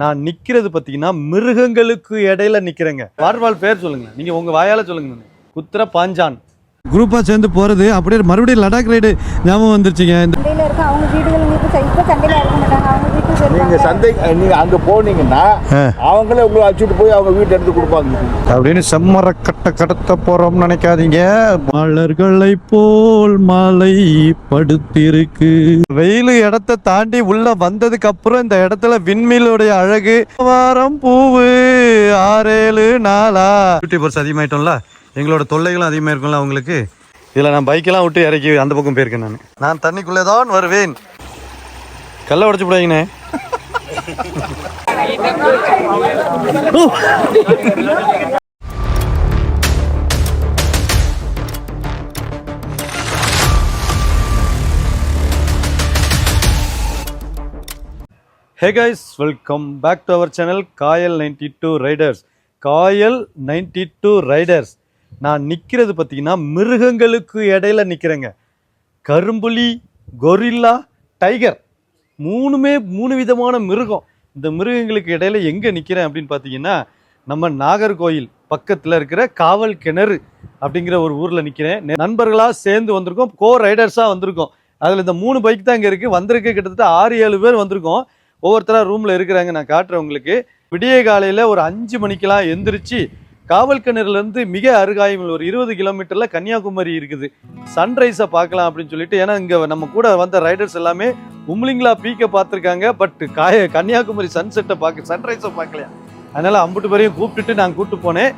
நான் நிக்கிறது பார்த்தீங்கன்னா மிருகங்களுக்கு இடையில நிக்கிறேங்க. வாட்டர்ஃபால் பேர் சொல்லுங்க. நீங்க உங்க வாயால சொல்லுங்க. குத்திர பாஞ்சான். குரூப்பாக சேர்ந்து போகிறது அப்படியே மறுபடியும் லடாக் ரைடு ஞாபகம் வந்துருச்சுங்க. இந்த அவங்க வீடுகள் இப்போ சண்டையில் நீங்க சந்தை நீங்க அங்க போனீங்கன்னா அவங்களே உங்களை அழைச்சிட்டு போய் அவங்க வீட்டு எடுத்து கொடுப்பாங்க. அப்படின்னு செம்மர கட்ட கடத்த போறோம்னு நினைக்காதீங்க. மலர்களை போல் மலை படுத்திருக்கு. வெயில் இடத்த தாண்டி உள்ள வந்ததுக்கு அப்புறம் இந்த இடத்துல விண்மீலுடைய அழகு. வாரம் பூவு ஆறேழு நாளா? யூடியூபர்ஸ் அதிகமாயிட்டோம்ல. எங்களோட தொல்லைகளும் அதிகமாக இருக்கும்ல அவங்களுக்கு இதில் நான் பைக்கெல்லாம் விட்டு இறக்கி அந்த பக்கம் போயிருக்கேன் நான். நான் தண்ணிக்குள்ளே தான் வருவேன். கல்லை உடச்சு விடாங்கண்ணே hey guys welcome back to our channel Kayal ninety two riders Kayal ninety two riders நான் நிற்கிறது பார்த்தீங்கன்னா மிருகங்களுக்கு இடையில நிற்கிறேங்க கரும்புலி கொரில்லா டைகர். மூணுமே மூணு விதமான மிருகம். இந்த மிருகங்களுக்கு இடையில எங்கே நிற்கிறேன் அப்படின்னு பார்த்தீங்கன்னா நம்ம நாகர்கோயில் பக்கத்தில் இருக்கிற காவல் கிணறு அப்படிங்கிற ஒரு ஊரில் நிற்கிறேன் நண்பர்களாக சேர்ந்து வந்திருக்கோம் கோ ரைடர்ஸாக வந்திருக்கோம். அதில் இந்த மூணு பைக் தான் இங்கே இருக்குது வந்திருக்கு கிட்டத்தட்ட ஆறு ஏழு பேர் வந்திருக்கோம். ஒவ்வொருத்தராக ரூமில் இருக்கிறாங்க நான் காட்டுறேன் உங்களுக்கு. விடிய காலையில் ஒரு அஞ்சு மணிக்கெல்லாம் எந்திரிச்சு காவல் கிணறுலேருந்து மிக அருகாமையில் ஒரு இருபது கிலோமீட்டரில் கன்னியாகுமரி இருக்குது. சன்ரைஸை பார்க்கலாம் அப்படின்னு சொல்லிட்டு ஏன்னா இங்கே நம்ம கூட வந்த ரைடர்ஸ் எல்லாமே உம்லிங்களா பீக்கை பார்த்துருக்காங்க. பட் காய கன்னியாகுமரி சன்செட்டை பார்க்க சன்ரைஸை பார்க்கலையா? அதனால் அம்புட்டு பேரையும் கூப்பிட்டுட்டு நான் கூப்பிட்டு போனேன்.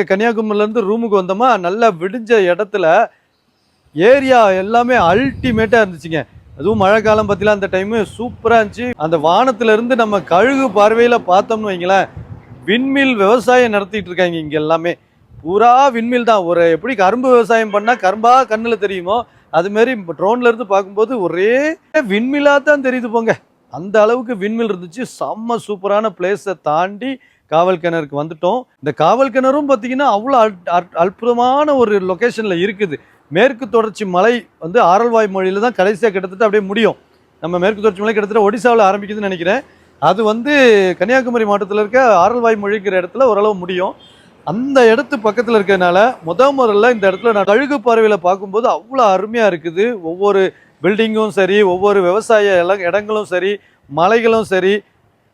இங்கே கன்னியாகுமரியிலேருந்து ரூமுக்கு வந்தோமா நல்லா விடிஞ்ச இடத்துல ஏரியா எல்லாமே அல்டிமேட்டாக இருந்துச்சுங்க. அதுவும் மழை காலம் பற்றிலாம் அந்த டைமு சூப்பராக இருந்துச்சு. அந்த வானத்திலேருந்து நம்ம கழுகு பார்வையில் பார்த்தோம்னு வைங்களேன் விண்மில் விவசாயம் நடத்திட்டு இருக்காங்க இங்கே எல்லாமே. பூரா விண்மில் தான். ஒரு எப்படி கரும்பு விவசாயம் பண்ணால் கரும்பாக கண்ணில் தெரியுமோ அதுமாரி ட்ரோன்ல இருந்து பார்க்கும்போது ஒரே விண்மிலாக தான் தெரியுது போங்க. அந்த அளவுக்கு விண்மில் இருந்துச்சு. செம்ம சூப்பரான பிளேஸை தாண்டி காவல் கிணறுக்கு வந்துட்டோம். இந்த காவல் கிணறும் பார்த்தீங்கன்னா அவ்வளோ அற்புதமான ஒரு லொக்கேஷனில் இருக்குது. மேற்கு தொடர்ச்சி மலை வந்து ஆரல்வாய் மொழியில் தான் கடைசியாக கிட்டத்தட்ட அப்படியே முடியும். நம்ம மேற்கு தொடர்ச்சி மலை கிட்டத்தட்ட ஒடிசாவில் ஆரம்பிக்குதுன்னு நினைக்கிறேன். அது வந்து கன்னியாகுமரி மாவட்டத்தில் இருக்க ஆரல்வாய் மொழிங்கிற இடத்துல ஓரளவு முடியும். அந்த இடத்து பக்கத்தில் இருக்கிறதுனால முத முதல்ல இந்த இடத்துல நான் கழுகு பார்வையில் பார்க்கும்போது அவ்வளோ அருமையாக இருக்குது. ஒவ்வொரு பில்டிங்கும் சரி ஒவ்வொரு விவசாய எல்லாம் இடங்களும் சரி மலைகளும் சரி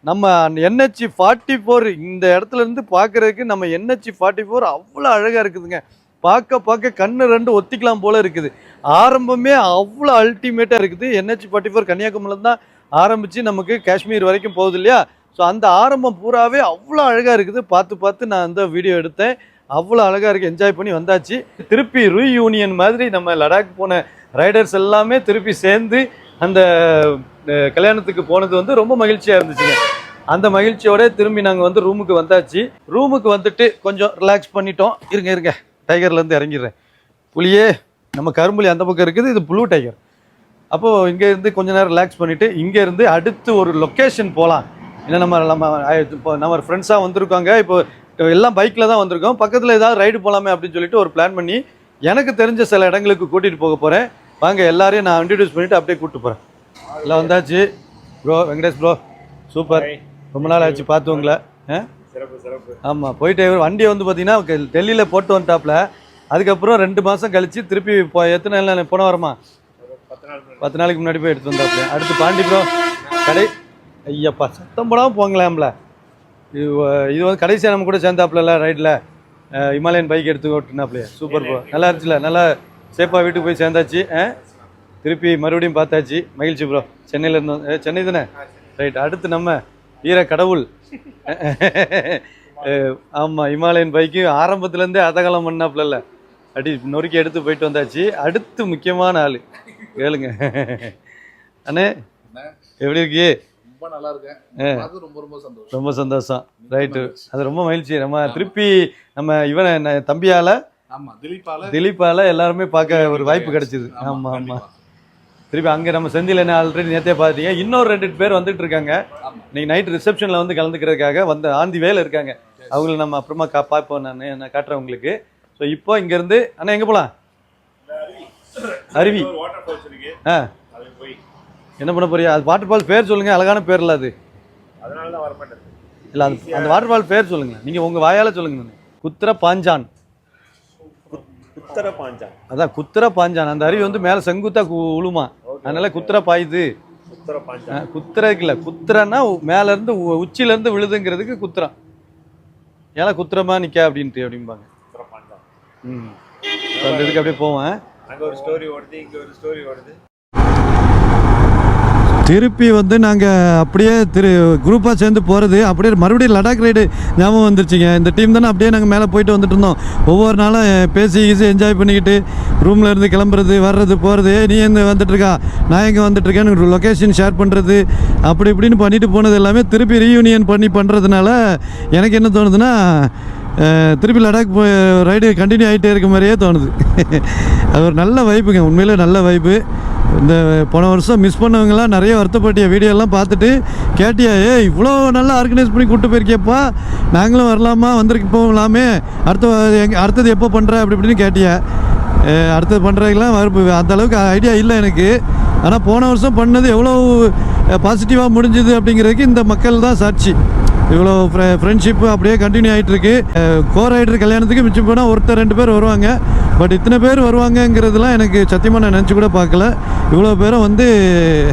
நம்ம என்ஹெச் ஃபார்ட்டி ஃபோர் இந்த இடத்துல இருந்து பார்க்குறதுக்கு நம்ம என்ஹெச் ஃபார்ட்டி ஃபோர் அவ்வளோ அழகாக இருக்குதுங்க. பார்க்க பார்க்க கண்ணு ரெண்டு ஒத்திக்கலாம் போல் இருக்குது. ஆரம்பமே அவ்வளோ அல்டிமேட்டாக இருக்குது. என்ஹெச் ஃபார்ட்டி ஃபோர் கன்னியாகுமரியில் தான் ஆரம்பித்து நமக்கு காஷ்மீர் வரைக்கும் போகுது இல்லையா? ஸோ அந்த ஆரம்பம் பூராவே அவ்வளோ அழகாக இருக்குது. பார்த்து பார்த்து நான் அந்த வீடியோ எடுத்தேன். அவ்வளோ அழகாக இருக்குது என்ஜாய் பண்ணி வந்தாச்சு. திருப்பி ரீயூனியன் மாதிரி நம்ம லடாக் போன ரைடர்ஸ் எல்லாமே திருப்பி சேர்ந்து அந்த கல்யாணத்துக்கு போனது வந்து ரொம்ப மகிழ்ச்சியாக இருந்துச்சுங்க. அந்த மகிழ்ச்சியோட திரும்பி நாங்கள் வந்து ரூமுக்கு வந்தாச்சு. ரூமுக்கு வந்துட்டு கொஞ்சம் ரிலாக்ஸ் பண்ணிட்டோம். இருங்க இருங்க. டைகர்லேருந்து இறங்கிடுறேன். புலியே நம்ம கரும்புலி அந்த பக்கம் இருக்குது இது ப்ளூ டைகர் அப்போது இங்கேருந்து கொஞ்ச நேரம் ரிலாக்ஸ் பண்ணிவிட்டு இங்கேருந்து அடுத்து ஒரு லொக்கேஷன் போகலாம் ஏன்னா நம்ம நம்ம இப்போ நம்ம ஃப்ரெண்ட்ஸாக வந்திருக்காங்க. இப்போ எல்லாம் பைக்கில் தான் வந்திருக்கோம். பக்கத்தில் ஏதாவது ரைடு போகலாமே அப்படின்னு சொல்லிட்டு ஒரு பிளான் பண்ணி எனக்கு தெரிஞ்ச சில இடங்களுக்கு கூட்டிகிட்டு போக போகிறேன் வாங்க எல்லாரையும் நான் இன்ட்ரடியூஸ் பண்ணிவிட்டு அப்படியே கூப்பிட்டு போகிறேன் எல்லாம் வந்தாச்சு. ப்ரோ வெங்கடேஷ் ப்ரோ சூப்பர் ரொம்ப நாள் ஆச்சு பார்த்து உங்களை. ஆமாம் போயிட்டு வண்டியை வந்து பார்த்தீங்கன்னா டெல்லியில் போட்டு வந்துட்டாப்ல. அதுக்கப்புறம் ரெண்டு மாதம் கழிச்சு திருப்பி இப்போ எத்தனை நாள் போன வரமா? பத்து நாளைக்கு முன்னாடி போய் எடுத்து வந்தாப்ல. அடுத்து பாண்டி ப்ரோ கடை ஐயப்பா சத்தம் போடாமல் போங்களாம்ல. இது இது வந்து கடைசியாக நம்ம கூட சேர்ந்தாப்புல ரைடில் இமாலயன் பைக் எடுத்து ஓட்டுனாப்லையே. சூப்பர் ப்ரோ நல்லா இருந்துச்சுல நல்லா சேஃபாக வீட்டுக்கு போய் சேர்ந்தாச்சு ஆ? திருப்பி மறுபடியும் பார்த்தாச்சு. மகிழ்ச்சி ப்ரோ சென்னையில் இருந்தோம் ஏ, சென்னை தானே? ரைட் அடுத்து நம்ம வீர கடவுள். ஆமாம் இமாலயன் பைக்கு ஆரம்பத்துலேருந்தே அதகலம் பண்ணாப்புல அடி நொறுக்கி எடுத்து போயிட்டு வந்தாச்சு. அடுத்து முக்கியமான ஆள். கேளுங்க. அண்ணே எப்படி இருக்கு? ரொம்ப நல்லா இருக்கேன். ரொம்ப ரொம்ப சந்தோஷம். ரொம்ப சந்தோஷம். ரைட்டு அது ரொம்ப மகிழ்ச்சி. நம்ம திருப்பி நம்ம இவனை தம்பியால ஆமா திலீப்பால திலீப்பால எல்லாருமே பார்க்க ஒரு வாய்ப்பு கிடைச்சிது. ஆமா, ஆமா. திருப்பி அங்கே நம்ம செந்தில் என்ன ஆல்ரெடி நேத்தே பார்த்தீங்க. இன்னொரு ரெண்டு பேர் வந்துட்டு இருக்காங்க. இன்னைக்கு நைட் ரிசப்ஷனில் வந்து கலந்துக்கிறதுக்காக வந்த ஆந்தி வேலை இருக்காங்க. அவங்கள நம்ம அப்புறமா கா பார்ப்போம். நான் நான் காட்டுறேன் உங்களுக்கு. ஸோ இப்போ இங்கேருந்து அண்ணா எங்கே போகலாம் அருவி. ஆ. என்ன பண்ண போறியா அது வாட்டர் ஃபால் பேர் சொல்லுங்க. அழகான பேர்ல அது. இல்ல அது அந்த வாட்டர் ஃபால் பேர் சொல்லுங்க. நீங்க உங்க வாயால சொல்லுங்க. நானு. குத்திர பாஞ்சான். உத்தர பாஞ்சான் அதான் குத்திர பாஞ்சான். அந்த அருவி வந்து மேல செங்குத்தா உழுமா. அதனால குத்திர பாயுது. உத்தர பாஞ்சான் குத்திரக்கு இல்ல குத்திரன்னா உச்சில இருந்து விழுதுங்கிறதுக்கு குத்திரம் ஏன்னா குத்திரமா நிக்க அப்படின்ட்டு அப்படிம்பாங்க. ம். அந்த இதுக்கு அப்படியே போவேன். அங்க ஒரு ஸ்டோரி ஓடுது இங்க ஒரு ஸ்டோரி ஓடுது. திருப்பி வந்து நாங்கள் அப்படியே திரு குரூப்பாக சேர்ந்து போகிறது அப்படியே மறுபடியும் லடாக் ரைடு ஞாபகம் வந்துருச்சுங்க. இந்த டீம் தானே அப்படியே நாங்கள் மேலே போயிட்டு வந்துட்டு இருந்தோம். ஒவ்வொரு நாளும் பேசி கீசி என்ஜாய் பண்ணிக்கிட்டு ரூமில் இருந்து கிளம்புறது வர்றது போகிறது நீ எங்கே வந்துட்டுருக்கா நான் எங்கே வந்துட்டுருக்கேன்னு லொக்கேஷன் ஷேர் பண்ணுறது அப்படி இப்படின்னு பண்ணிட்டு போனது எல்லாமே திருப்பி ரீயூனியன் பண்ணி பண்ணுறதுனால எனக்கு என்ன தோணுதுன்னா திருப்பி லடாக் ரைடு கண்டினியூ ஆகிட்டே இருக்க மாதிரியே தோணுது. அது ஒரு நல்ல வைப்புங்க உண்மையிலே நல்ல வைப்பு இந்த போன வருஷம் மிஸ் பண்ணவங்கலாம் நிறைய வருத்தப்பட்டிய வீடியோலாம் பார்த்துட்டு கேட்டியா ஏ இவ்வளோ நல்லா ஆர்கனைஸ் பண்ணி கூப்பிட்டு போயிருக்கியப்பா. நாங்களும் வரலாமா? வந்திருக்கு போகலாமே. அடுத்த எங் அடுத்தது எப்போ பண்ணுற அப்படி இப்படின்னு கேட்டியா. அடுத்தது பண்ணுறதுக்கெலாம் வரப்பு அந்த அளவுக்கு ஐடியா இல்லை எனக்கு. ஆனால் போன வருஷம் பண்ணது எவ்வளோ பாசிட்டிவாக முடிஞ்சுது அப்படிங்கிறதுக்கு இந்த மக்கள் தான் சாட்சி. இவ்வளோ ஃப்ரெண்ட்ஷிப்பு அப்படியே கண்டினியூ ஆகிட்டு இருக்கு கோ ரைடர் கல்யாணத்துக்கு மிச்சம் போனால் ஒருத்தர் ரெண்டு பேர் வருவாங்க. பட் இத்தனை பேர் வருவாங்கங்கிறதுலாம் எனக்கு சத்தியமாக நான் நினச்சி கூட பார்க்கல. இவ்வளோ பேரும் வந்து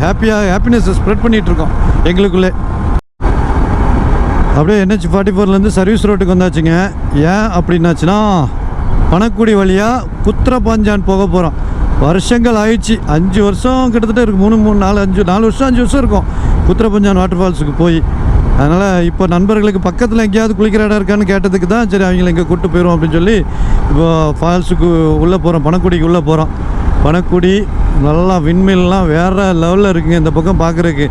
ஹாப்பியாக ஹாப்பினஸ்ஸை ஸ்ப்ரெட் பண்ணிகிட்ருக்கோம் எங்களுக்குள்ளே. அப்படியே என்ஹெச் ஃபார்ட்டி ஃபோர்லேருந்து சர்வீஸ் ரோட்டுக்கு வந்தாச்சுங்க. ஏன் அப்படின்னாச்சுன்னா பணக்குடி வழியாக குத்திர பாஞ்சான் போக போகிறோம் வருஷங்கள் ஆயிடுச்சு. அஞ்சு வருஷம் கிட்டத்தட்ட இருக்குது மூணு மூணு நாலு அஞ்சு நாலு வருஷம் அஞ்சு வருஷம் இருக்கும். குத்திரபஞ்சான் வாட்டர் ஃபால்ஸுக்கு போய். அதனால் இப்போ நண்பர்களுக்கு பக்கத்தில் எங்கேயாவது குளிக்கிற இடம் இருக்கான்னு கேட்டதுக்கு தான் சரி அவங்கள இங்கே கூப்பிட்டு போயிடுவோம் அப்படின்னு சொல்லி இப்போ ஃபால்ஸுக்கு உள்ளே போகிறோம் பணக்குடிக்கு உள்ளே போகிறோம் பணக்குடி நல்லா விண்மில்லாம் வேறு லெவலில் இருக்குங்க இந்த பக்கம் பார்க்குறதுக்கு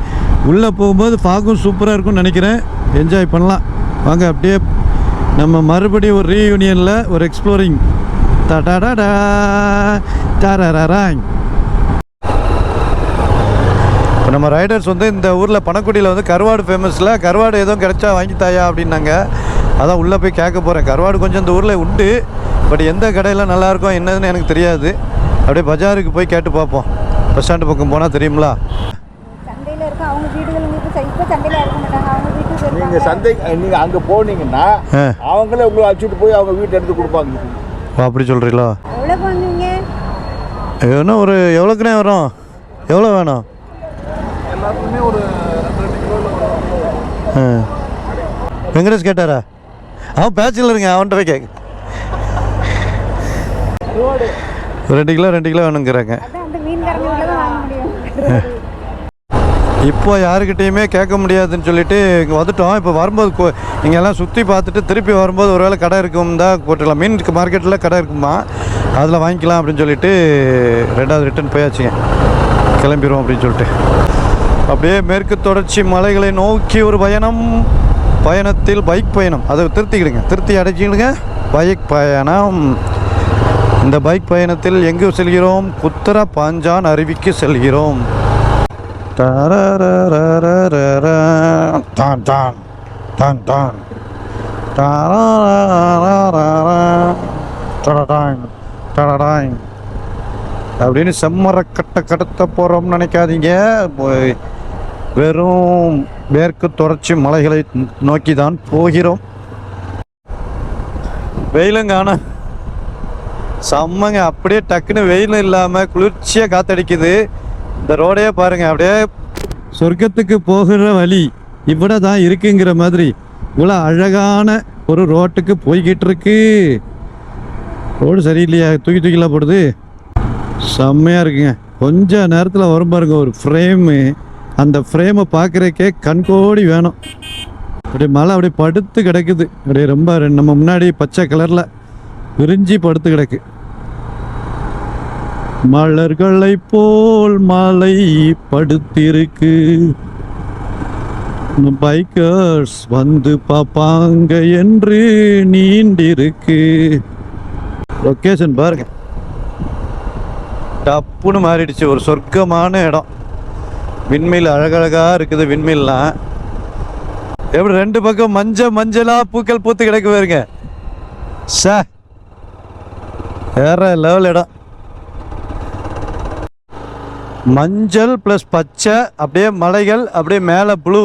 உள்ளே போகும்போது பார்க்கும் சூப்பராக இருக்கும்னு நினைக்கிறேன். என்ஜாய் பண்ணலாம். வாங்க அப்படியே நம்ம மறுபடியும் ஒரு ரீயூனியனில் ஒரு எக்ஸ்ப்ளோரிங் டடடடா டரரராங் நம்ம ரைடர்ஸ் வந்து இந்த ஊரில் பணக்குடியில் வந்து கருவாடு ஃபேமஸில் கருவாடு எதுவும் கிடைச்சா வாங்கி தாயா அப்படின்னாங்க. அதான் உள்ளே போய் கேட்க போகிறேன் கருவாடு கொஞ்சம் இந்த ஊரில் உண்டு பட் எந்த கடையில் நல்லாயிருக்கும் என்னதுன்னு எனக்கு தெரியாது. அப்படியே பஜாருக்கு போய் கேட்டு பார்ப்போம். பஸ் ஸ்டாண்டு பக்கம் போனால் தெரியுங்களா சந்தையில் இருக்க அவங்க வீடுகள் உங்களுக்கு இப்போ சந்தையில் இருக்க மாட்டாங்க. அவங்க வீட்டுக்கு நீங்க இருப்பாங்க சந்தை நீங்க அங்க போனீங்கன்னா. அவங்களே உங்களை அழைச்சிட்டு போய் அவங்க வீட்டை எடுத்து கொடுப்பாங்க. ஓ அப்படி சொல்கிறீங்களா எவ்வளோ பண்ணுவீங்க? ஒரு எவ்வளோக்குனே வரும்? எவ்வளோ வேணும்? எல்லாருக்குமே ஒரு ரெண்டு ஆ. வெங்கடேஷ் கேட்டாரா? அவன் பேச்சுலருங்க அவன்கிட்ட போய் கேட்க ரெண்டு கிலோ ரெண்டு கிலோ வேணுங்கிறாங்க. இப்போ யாருக்கிட்டேயுமே கேட்க முடியாதுன்னு சொல்லிட்டு இங்கே வந்துட்டோம். இப்போ வரும்போது கோ- இங்க எல்லாம் சுற்றி பார்த்துட்டு திருப்பி வரும்போது ஒருவேளை கடை இருக்கும் தான் போட்டுக்கலாம் மீன் மார்க்கெட்டில் கடை இருக்குமா? அதில் வாங்கிக்கலாம் அப்படின்னு சொல்லிட்டு ரெண்டாவது ரிட்டர்ன் போயாச்சுங்க. கிளம்பிடுவோம் அப்படின்னு சொல்லிட்டு. அப்படியே மேற்கு தொடர்ச்சி மலைகளை நோக்கி ஒரு பயணம். பயணத்தில் பைக் பயணம். அதை திருத்திக்கிடுங்க. திருத்தி அடைச்சிக்கிடுங்க. பைக் பயணம். இந்த பைக் பயணத்தில் எங்கு செல்கிறோம்? குத்தர பாஞ்சான் அருவிக்கு செல்கிறோம். தரரரரரர. தான் தான் தான் தான் டடடாங், அப்படின்னு செம்மரக்கட்டை கடத்த போகிறோம்னு நினைக்காதீங்க வெறும் மேற்கு தொடர்ச்சி மலைகளை நோக்கி தான் போகிறோம். வெயிலும் காண செம்மங்க அப்படியே டக்குன்னு வெயிலும் இல்லாமல் குளிர்ச்சியாக காத்தடிக்குது. இந்த ரோடையே பாருங்க அப்படியே சொர்க்கத்துக்கு போகிற வழி இவ்வளோ தான் இருக்குங்கிற மாதிரி. இவ்வளோ அழகான ஒரு ரோட்டுக்கு போய்கிட்டு இருக்கு. ரோடு சரியில்லையா? தூக்கி தூக்கிலாம் போடுது. செம்மையாக இருக்குங்க. கொஞ்ச நேரத்தில் வரும் பாருங்க ஒரு ஃப்ரேமு அந்த ஃப்ரேமை பார்க்குறக்கே கண்கோடி வேணும். அப்படியே மழை அப்படியே படுத்து கிடக்குது. அப்படியே ரொம்ப நம்ம முன்னாடி பச்சை கலரில் விரிஞ்சி படுத்து கிடக்கு. மலர்களை போல் மலை படுத்திருக்கு. பைக்கர்ஸ் வந்து பார்ப்பாங்க என்று நீண்டிருக்கு. லொக்கேஷன் பாருங்க. டப்புன்னு மாறிடுச்சு. ஒரு சொர்க்கமான இடம். விண்மீல் அழகழகாக இருக்குது விண்மீல்லாம். எப்படி ரெண்டு பக்கம் மஞ்சள் மஞ்சளாக பூக்கள் பூத்து கிடக்கு பாருங்க. சே வேற லெவல் இடம். மஞ்சள் ப்ளஸ் பச்சை அப்படியே மலைகள் அப்படியே மேலே ப்ளூ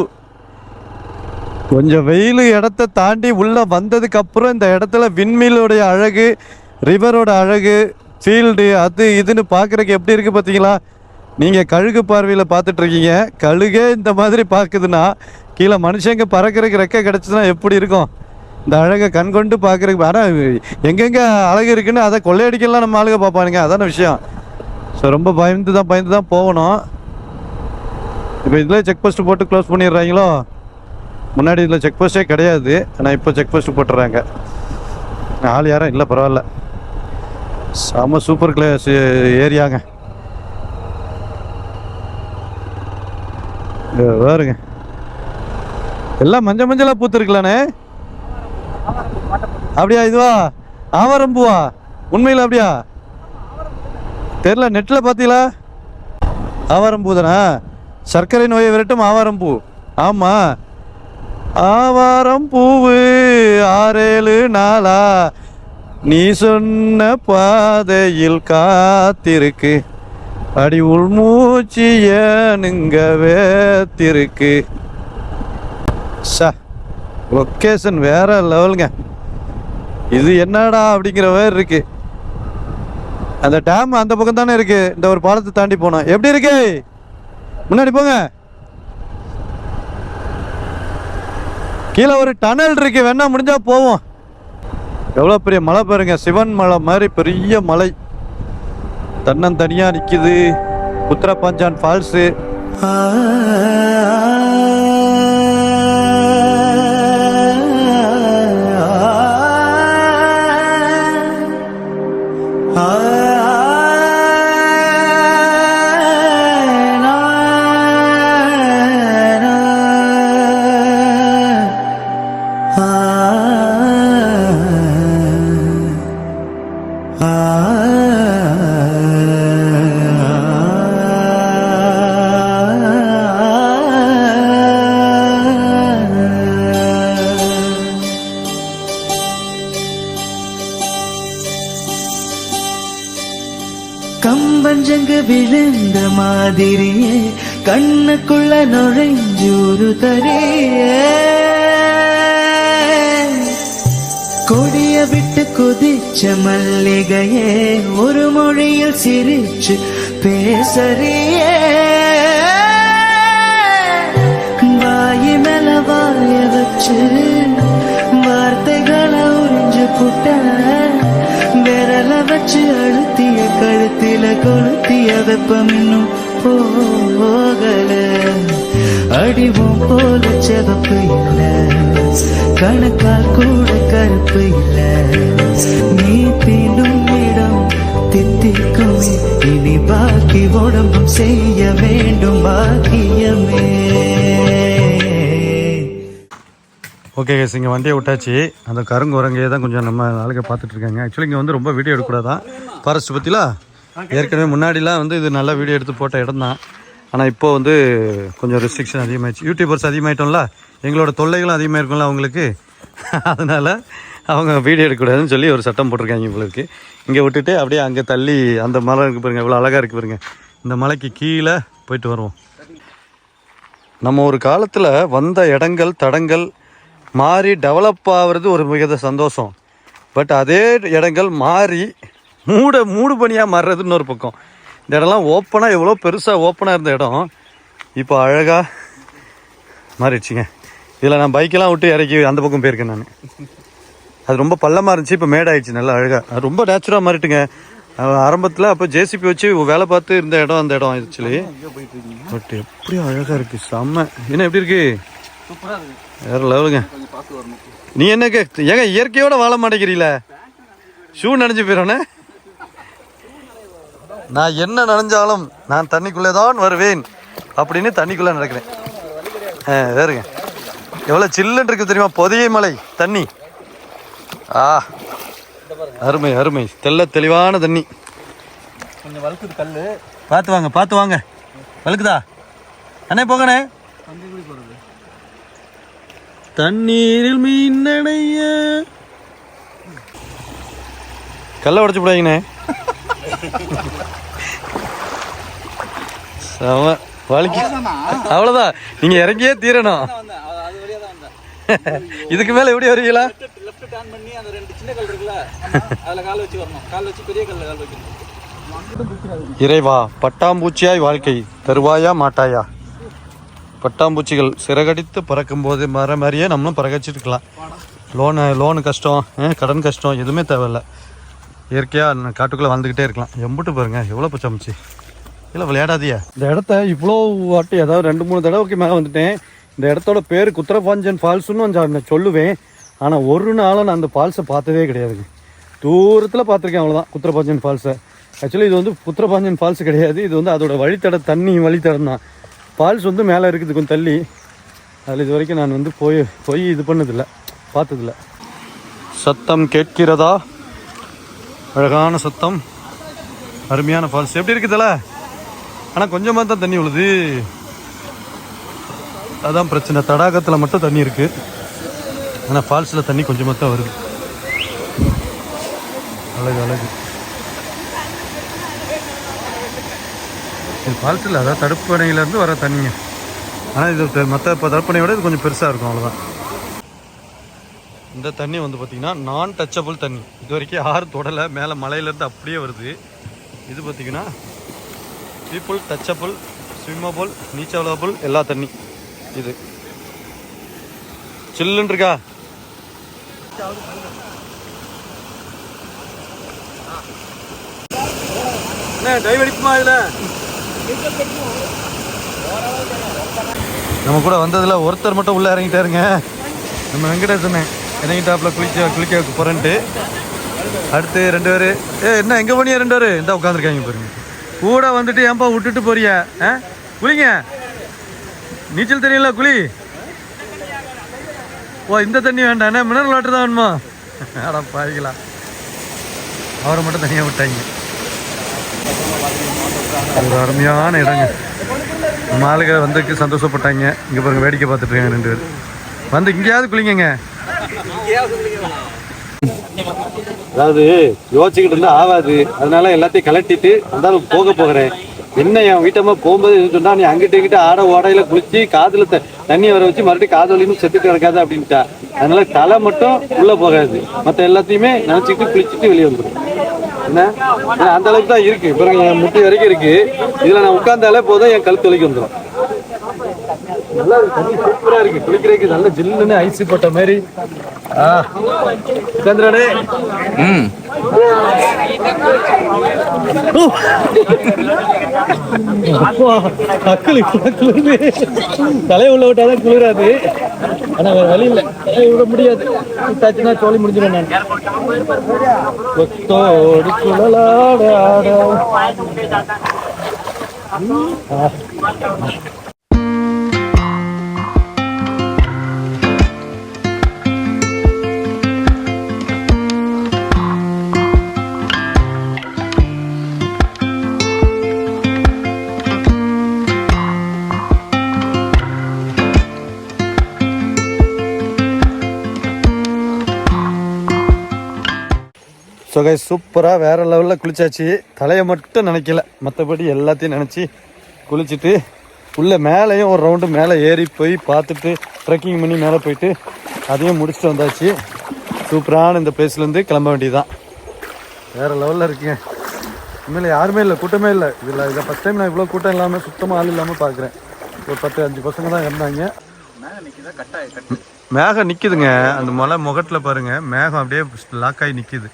கொஞ்சம் வெயில் இடத்த தாண்டி உள்ளே வந்ததுக்கப்புறம் இந்த இடத்துல விண்மீலோடைய அழகு ரிவரோட அழகு ஃபீல்டு அது இதுன்னு பார்க்குறக்கு எப்படி இருக்குது பார்த்தீங்களா? நீங்கள் கழுகு பார்வையில் பார்த்துட்ருக்கீங்க. கழுகே இந்த மாதிரி பார்க்குதுன்னா கீழே மனுஷங்க பறக்கிறதுக்கு ரெக்கை கிடச்சிதுன்னா எப்படி இருக்கும்? இந்த அழகை கண் கொண்டு பார்க்குறதுக்கு ஆனால் எங்கெங்கே அழகு இருக்குன்னு அதை கொள்ளையடிக்கலாம் நம்ம ஆளுக பார்ப்பானுங்க. அதான விஷயம். ஸோ ரொம்ப பயந்து தான் பயந்து தான் போகணும். இப்போ இதில் செக் போஸ்ட் போட்டு க்ளோஸ் பண்ணிடுறாங்களோ? முன்னாடி இதில் செக் போஸ்ட்டே கிடையாது. ஆனால் இப்போ செக் போஸ்ட் போட்டுறாங்க. ஆள் யாரும் இல்லை பரவாயில்ல. செம சூப்பர் கிளாஸ் ஏரியாங்க. பாருங்க எல்லாம் மஞ்சள் மஞ்சளாக பூத்துருக்கலானே? அப்படியா இதுவா? ஆவாரம் பூவா? உண்மையில் அப்படியா? தெரில நெட்டில் பார்த்தீங்களா? ஆவாரம்பூ தானே? சர்க்கரை நோயை விரட்டும் ஆவாரம் பூ. ஆமாம் ஆவாரம் பூவு ஆறேழு நாளா நீ சொன்ன பாதையில் காத்திருக்கு. அடி உள்மூச்சி ஏனுங்க வேத்திருக்கு? ச லொக்கேஷன் வேற லெவலுங்க இது என்னடா அப்படிங்கிற மாதிரி இருக்கு. அந்த டேம் அந்த பக்கம் தானே இருக்கு. இந்த ஒரு பாலத்தை தாண்டி போனோம். எப்படி இருக்கு? முன்னாடி போங்க. கீழே ஒரு டனல் இருக்கு. வேணா முடிஞ்சா போவோம். எவ்வளோ பெரிய மலை பாருங்க. சிவன் மலை மாதிரி பெரிய மலை. தன்னந்தனியாக நிற்கிது உத்தரபஞ்சான் ஃபால்ஸு. கம்பஞ்சங்கு விழுந்த மாதிரியே கண்ணுக்குள்ள நுழைஞ்சூரு தரியே கொடிய விட்டு குதிச்ச மல்லிகையே ஒரு மொழியில் சிரிச்சு பேசறியே. வாயி மேல வாய வச்சு வார்த்தைகளை உறிஞ்சு புட்ட விரல வச்சு அழுத்திய கழுத்தில கொளுத்திய வெப்பம் இன்னும் போகல. அடிவும் போல செவப்பு இல்ல. கணக்கால் கூட கருப்பு இல்லை. ஓகே கேஸ் இங்கே வண்டியை விட்டாச்சு. அந்த கருங்குரங்கையே தான் கொஞ்சம் நம்ம ஆளுங்க பார்த்துட்டு இருக்காங்க. ஆக்சுவலி இங்கே வந்து ரொம்ப வீடியோ எடுக்கக்கூடாதான். ஃபாரஸ்ட் பற்றிலாம் ஏற்கனவே முன்னாடிலாம் வந்து இது நல்லா வீடியோ எடுத்து போட்ட இடம் தான். ஆனால் இப்போ வந்து கொஞ்சம் ரெஸ்ட்ரிக்ஷன் அதிகமாகிடுச்சு யூடியூபர்ஸ் அதிகமாகிட்டோம்ல எங்களோட தொல்லைகளும் அதிகமாக இருக்கும்ல அவங்களுக்கு? அதனால் அவங்க வீடியோ எடுக்கக்கூடாதுன்னு சொல்லி ஒரு சட்டம் போட்டிருக்காங்க இவங்களுக்கு இங்கே விட்டுட்டு அப்படியே அங்கே தள்ளி அந்த மலை இருக்கு பாருங்க இவ்வளோ அழகாக இருக்குது பாருங்க. இந்த மலைக்கு கீழே போயிட்டு வருவோம். நம்ம ஒரு காலத்தில் வந்த இடங்கள் தடங்கள் மாறி டெவலப் ஆகிறது ஒரு மிகுந்த சந்தோஷம். பட் அதே இடங்கள் மாறி மூட மூடு பனியாக மாறுறது இன்னொரு பக்கம். இந்த இடம்லாம் ஓப்பனாக எவ்வளோ பெருசாக ஓப்பனாக இருந்த இடம். இப்போ அழகாக மாறிடுச்சுங்க. இதில் நான் பைக்கெல்லாம் விட்டு இறக்கி அந்த பக்கம் போயிருக்கேன் நான். அது ரொம்ப பள்ளமாக இருந்துச்சு இப்போ மேடாயிடுச்சு நல்லா அழகாக அது ரொம்ப நேச்சுரலாக மாறிட்டுங்க. ஆரம்பத்தில் அப்போ ஜேசிபி வச்சு வேலை பார்த்து இருந்த இடம் அந்த இடம் ஆக்சுவலி பட் எப்படி அழகாக இருக்குது செம்ம. என்ன எப்படி இருக்கு. வேற லெவலுங்க. நீ என்ன கே ஏங்க இயற்கையோட வாழ மாட்டேங்கிறீல ஷூ நனைஞ்சு போயிடணே நான் என்ன நனைஞ்சாலும் நான் தண்ணிக்குள்ளே தான் வருவேன் அப்படின்னு தண்ணிக்குள்ளே நடக்கிறேன். ஆ வேறுங்க. எவ்வளோ சில்லுன்னு இருக்கு தெரியுமா? பொதிகை மலை தண்ணி. ஆ அருமை அருமை. தெள்ள தெளிவான தண்ணி. கொஞ்சம் வழுக்குது கல் பார்த்து வாங்க பார்த்து வாங்க. வழுக்குதா அண்ணே போங்கண்ணே. தண்ணீரில் மீன் நடைய கல்லை உடச்சு விடாங்கண்ணே செம வலிக்கு. அவ்வளோதான் நீங்க இறங்கியே தீரணும். இதுக்கு மேல எப்படி வருவீங்களா? லெஃப்ட் டர்ன் பண்ணி அந்த ரெண்டு சின்ன கல் இருக்குல்ல அதில் கால் வச்சு வரணும். கால் வச்சு பெரிய கல்ல கால் வைக்கணும். இறைவா பட்டாம்பூச்சியாய் வாழ்க்கை தருவாயா மாட்டாயா? பட்டாம்பூச்சிகள் சிறகடித்து பறக்கும் போது மர மாதிரியே நம்மளும் பறக்கச்சிருக்கலாம். லோனு லோனு கஷ்டம் கடன் கஷ்டம் எதுவுமே தேவையில்லை. இயற்கையாக காட்டுக்குள்ளே வந்துக்கிட்டே இருக்கலாம். எம்புட்டு பாருங்க எவ்வளோ பச்சாமிச்சு இல்லை விளையாடாதியா இந்த இடத்த இவ்வளோ வாட்டி அதாவது ரெண்டு மூணு தடவைக்கு மேலே வந்துட்டேன். இந்த இடத்தோட பேர் குத்திரபாஞ்சன் ஃபால்ஸ்னு கொஞ்சம் நான் சொல்லுவேன். ஆனால் ஒரு நாளும் நான் அந்த ஃபால்ஸை பார்த்ததே கிடையாதுங்க. தூரத்தில் பார்த்துருக்கேன் அவ்வளோதான் குத்திரபாஞ்சன் ஃபால்ஸை. ஆக்சுவலி இது வந்து குத்திரபாஞ்சன் ஃபால்ஸ் கிடையாது. இது வந்து அதோட வழித்தட தண்ணி வழித்தடம் தான் ஃபால்ஸ் வந்து மேலே இருக்குது கொஞ்சம் தள்ளி. அதில் இது வரைக்கும் நான் வந்து போய் போய் இது பண்ணதில்லை. பார்த்ததில்ல. சத்தம் கேட்கிறதா? அழகான சத்தம். அருமையான ஃபால்ஸ் எப்படி இருக்குதுல்ல ஆனால் கொஞ்சமாக தான் தண்ணி உள்ளது அதான் பிரச்சனை. தடாகத்தில் மட்டும் தண்ணி இருக்குது ஆனால் ஃபால்ஸில் தண்ணி கொஞ்சமாக தான் வருது. அழகு அழகு. இது ஃபால்ஸ் இல்லை. அதாவது தடுப்பணையிலேருந்து வர தண்ணிங்க. ஆனால் இது மற்ற இப்போ தடுப்பணையை விட இது கொஞ்சம் பெருசாக இருக்கும் அவ்வளோதான் இந்த தண்ணி வந்து பார்த்திங்கன்னா நான் டச்சபிள் தண்ணி. இது வரைக்கும் யாரும் தொடலை. மேலே மலையிலேருந்து அப்படியே வருது. இது பார்த்திங்கன்னா பீப்புள் டச்சபிள் ஸ்விம்மபிள் நீச்சலபிள் எல்லா தண்ணி. இது. சில்லுன்னு இருக்கா? என்ன டைவ் அடிப்புமா இதில்? நம்ம கூட வந்ததில் ஒருத்தர் மட்டும் உள்ளே இறங்கிட்டாருங்க. நம்ம வெங்கடேசனே இறங்கிட்டாப்புல குளிக்க குளிக்க போகிறேன்ட்டு அடுத்து ரெண்டு பேர் ஏ என்ன எங்கே போனியா ரெண்டு பேர்? இந்த உட்காந்துருக்காங்க பாருங்க. கூட வந்துட்டு ஏன்பா விட்டுட்டு போறியா ஆ? குளிங்க. நீச்சல் தெரியல குளி? ஓ இந்த தண்ணி வேண்டாம். என்ன மினரல் வாட்டர் தான் வேணுமா? அடா பாவிங்களா அவரை மட்டும் தனியாக விட்டாங்க. ஒரு அருமையான இடங்க. நம்ம ஆளுங்க சந்தோஷப்பட்டாங்க. இங்கே பாருங்க வேடிக்கை பார்த்துட்டு இருக்காங்க ரெண்டு பேர். வந்து இங்கேயாவது குளிங்கங்க. அதாவது யோசிச்சுக்கிட்டு இருந்தா ஆகாது அதனால எல்லாத்தையும் கலட்டிட்டு அந்தாலும் போக போகிறேன். என்ன என் வீட்டம்மா போகும்போது சொன்னா நீ அங்கிட்ட இங்கிட்ட ஆட ஓடையில குளிச்சு காதுல த- தண்ணி வர வச்சு மறுபடியும் காது வலியும் செத்துட்டு கிடக்காது அப்படின்ட்டா. அதனால தலை மட்டும் உள்ள போகாது. மற்ற எல்லாத்தையுமே நினைச்சுக்கிட்டு குளிச்சுட்டு வெளியே வந்துடும் என்ன? அந்த அளவுக்கு தான் இருக்கு. பாருங்க என் முட்டி வரைக்கும் இருக்கு. இதுல நான் உட்கார்ந்தாலே போதும் என் கழுத்து வலிக்கு வந்துடும் நல்லா இருக்கு தண்ணி சூப்பரா இருக்கு. குளிக்கிறதுக்கு நல்ல ஜில்லுன்னு ஐஸ் போட்ட மாதிரி. சந்திரனே. அக்கலு குளிருது தலையை உள்ள விட்டாதான் குளிராது. ஆனா வேற வழி இல்லை. விட முடியாது. விட்டாச்சுன்னா சோழி முடிஞ்சிடும் நான். கொத்தோடு குழலாட ஆட. ஸோ கை சூப்பராக வேறு லெவலில் குளிச்சாச்சு. தலையை மட்டும் நினைக்கல. மற்றபடி எல்லாத்தையும் நினச்சி குளிச்சுட்டு உள்ளே மேலேயும் ஒரு ரவுண்டு மேலே ஏறி போய் பார்த்துட்டு ட்ரெக்கிங் பண்ணி மேலே போயிட்டு அதையும் முடிச்சுட்டு வந்தாச்சு. சூப்பரான இந்த பிளேஸ்லேருந்து கிளம்ப வேண்டியதுதான். வேறு லெவலில் இருக்குங்க. உண்மையில யாருமே இல்லை கூட்டமே இல்லை. இதில் இதை ஃபஸ்ட் டைம் நான் இவ்வளோ கூட்டம் இல்லாமல் சுத்தமாக ஆள் இல்லாமல் பார்க்குறேன். ஒரு பத்து அஞ்சு பசங்க தான் இருந்தாங்க. மேகம் நிற்குதுங்க அந்த மலை முகட்டில் பாருங்க. மேகம் அப்படியே லாக் ஆகி நிற்கிது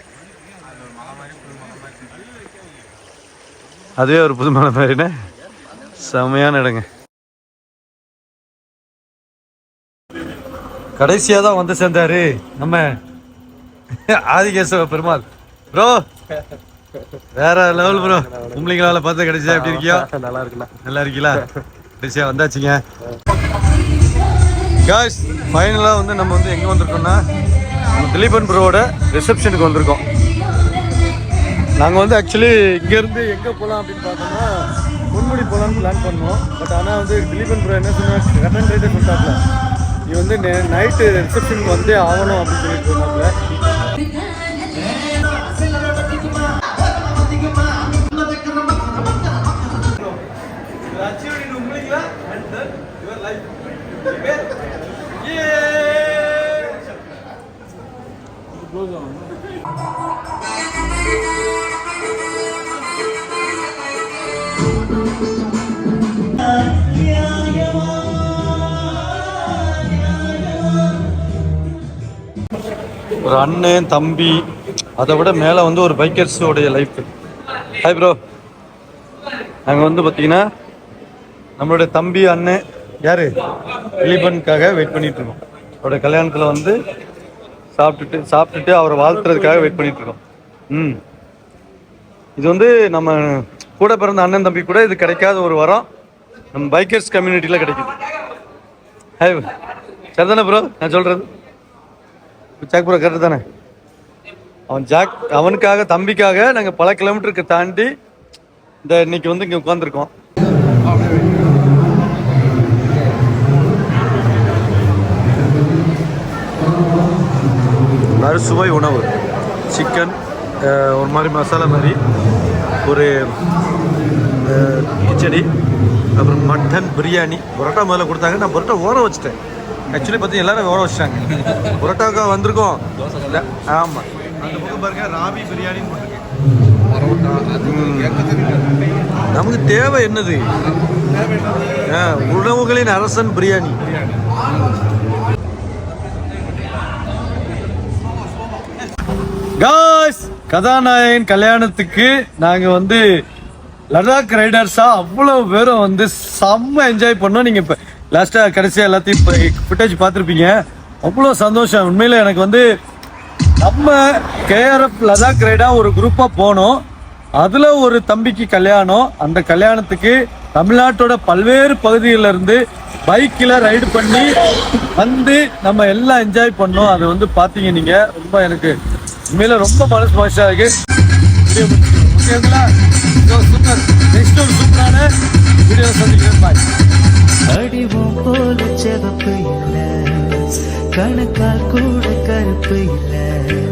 அதுவே ஒரு புது மலை மாதிரினே செமையான இடங்க. கடைசியா தான் வந்து சேர்ந்தாரு நம்ம ஆதிகேசவ பெருமாள். ப்ரோ வேற லெவல் ப்ரோ உங்களால பார்த்து கிடைச்சா எப்படி இருக்கியோ? நல்லா இருக்குண்ணா நல்லா இருக்கீங்களா? கடைசியா வந்தாச்சுங்க. காய்ஸ் ஃபைனலாக வந்து நம்ம வந்து எங்கே வந்திருக்கோம்னா திலீபன் ப்ரோவோட ரிசப்ஷனுக்கு வந்திருக்கோம். நாங்கள் வந்து ஆக்சுவலி இங்கேருந்து எங்கே போகலாம் அப்படின்னு பார்த்தோம்னா பொன்முடி போகலான்னு பிளான் பண்ணோம். பட் ஆனால் வந்து திலீபன் ப்ரோ என்ன சொன்னால் கட்டன் ரைட்டே கொடுத்தாப்புல நீ வந்து நைட்டு ரிசப்ஷனுக்கு வந்தே ஆகணும் அப்படின்னு சொல்லிட்டு சொன்னாப்புல ஒரு அண்ணன் தம்பி அதை விட மேலே வந்து ஒரு பைக்கர்ஸோடைய லைஃப் ஹாய் ப்ரோ நாங்கள் வந்து பார்த்தீங்கன்னா நம்மளுடைய தம்பி அண்ணன் யார்? திலீபனுக்காக வெயிட் பண்ணிட்டு இருக்கோம். அவருடைய கல்யாணத்தில் வந்து சாப்பிட்டுட்டு சாப்பிட்டுட்டு அவரை வாழ்த்துறதுக்காக வெயிட் பண்ணிட்டு இருக்கோம். ம். இது வந்து நம்ம கூட பிறந்த அண்ணன் தம்பி கூட இது கிடைக்காத ஒரு வரம். நம்ம பைக்கர்ஸ் கம்யூனிட்டியில் கிடைக்குது. ஹாய் சரிதானே ப்ரோ நான் சொல்கிறது ஜாக் ப்ரோ கரெக்டு தானே? அவன் ஜாக் அவனுக்காக தம்பிக்காக நாங்கள் பல கிலோமீட்டருக்கு தாண்டி இந்த இன்னைக்கு வந்து இங்கே உட்காந்துருக்கோம் அறுசுவை உணவு. சிக்கன் ஒரு மாதிரி மசாலா மாதிரி ஒரு கிச்சடி அப்புறம் மட்டன் பிரியாணி பரோட்டா முதல்ல கொடுத்தாங்க. நான் பரோட்டா ஓர வச்சுட்டேன். ஆக்சுவலி பார்த்தி எல்லாரும் ஓர வச்சிட்டாங்க. பரோட்டாவுக்கு வந்திருக்கோம். இல்ல, ஆமா. அந்த பக்கம் பாருங்க ராபி பிரியாணின்னு நமக்கு தேவை என்னது? ஆ, உணவுகளின் அரசன் பிரியாணி. காய்ஸ் கதாநாயகன் கல்யாணத்துக்கு நாங்க வந்து லடாக் ரைடர்ஸா அவ்வளவு பேரும் வந்து செம்ம என்ஜாய் பண்ணோம். நீங்க இப்ப லாஸ்ட்டாக கடைசியாக எல்லாத்தையும் ஃபுட்டேஜ் பார்த்துருப்பீங்க. அவ்வளோ சந்தோஷம். உண்மையில் எனக்கு வந்து நம்ம கேஆர்எஃப் லதாக் ரைடாக ஒரு குரூப்பாக போனோம். அதில் ஒரு தம்பிக்கு கல்யாணம். அந்த கல்யாணத்துக்கு தமிழ்நாட்டோட பல்வேறு பகுதிகளில இருந்து பைக்கில் ரைடு பண்ணி வந்து நம்ம எல்லாம் என்ஜாய் பண்ணோம். அதை வந்து பார்த்தீங்க நீங்கள் ரொம்ப எனக்கு உண்மையில் ரொம்ப மனசு மகிழ்ச்சியா இருக்குது ஓகேங்களா சூப்பர் நெக்ஸ்ட் ஒரு சூப்பரான வீடியோ சந்திக்கிறேன். பாய் அடிவும் போல செவப்பு இல்லை. கணக்கால் கூட கருப்பு இல்லை.